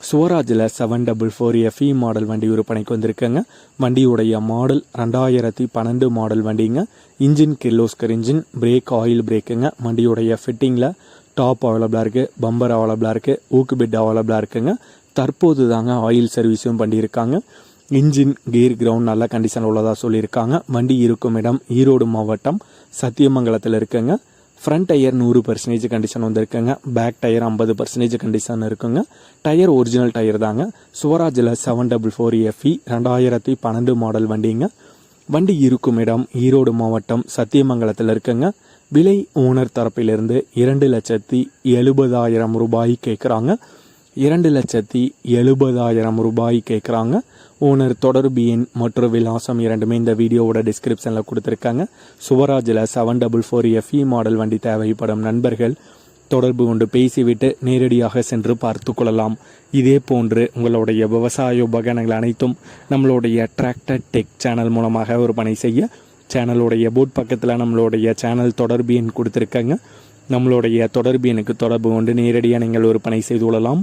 சுவராஜில் seven double four F E model வண்டி விற்பனைக்கு வந்திருக்கேங்க. வண்டியுடைய மாடல் ரெண்டாயிரத்தி பன்னெண்டு மாடல் வண்டிங்க. Engine Kirloskar engine brake oil பிரேக்குங்க வண்டியுடைய ஃபிட்டிங்கில் டாப் அவைலபிளாக இருக்குது பம்பர் அவைலபிளாக இருக்குது ஊக்கு பெட் அவைலபிளாக இருக்குங்க. தற்போது தாங்க ஆயில் சர்வீஸும் பண்ணியிருக்காங்க. இன்ஜின் கியர் கிரவுண்ட் நல்ல கண்டிஷன் உள்ளதாக சொல்லியிருக்காங்க. வண்டி இருக்கும் இடம் ஈரோடு மாவட்டம் சத்தியமங்கலத்தில் இருக்குங்க. ஃப்ரண்ட் டயர் நூறு பர்சன்டேஜ் கண்டிஷன் வந்திருக்குங்க. பேக் டயர் ஐம்பது பர்சன்டேஜ் கண்டிஷன் இருக்குங்க. டயர் ஒரிஜினல் டயர் தாங்க. சுவராஜில் seven double four F E ரெண்டாயிரத்தி பன்னெண்டு மாடல் வண்டிங்க. வண்டி இருக்கும் இடம் ஈரோடு மாவட்டம் சத்தியமங்கலத்தில் இருக்குங்க. விலை ஓனர் தரப்பிலிருந்து இரண்டு லட்சத்தி எழுபதாயிரம் ரூபாய் கேட்குறாங்க இரண்டு லட்சத்தி எழுபதாயிரம் ரூபாய் கேட்குறாங்க ஓனர் தொடர்பு எண் மற்றும் விலாசம் இரண்டுமே இந்த வீடியோவோட டிஸ்கிரிப்ஷனில் கொடுத்துருக்காங்க. சுவராஜில் seven double four F E model வண்டி தேவைப்படும் நண்பர்கள் தொடர்பு கொண்டு பேசிவிட்டு நேரடியாக சென்று பார்த்து கொள்ளலாம். இதே போன்று உங்களுடைய விவசாய உபகரணங்கள் அனைத்தும் நம்மளுடைய டிராக்டர் டெக் சேனல் மூலமாக விற்பனை செய்ய சேனலுடைய போட் பக்கத்தில் நம்மளுடைய சேனல் தொடர்பு எண் கொடுத்துருக்காங்க. நம்மளுடைய தொடர்பு எனக்கு தொடர்பு கொண்டு நேரடியாக நீங்கள் விற்பனை செய்து கொள்ளலாம்.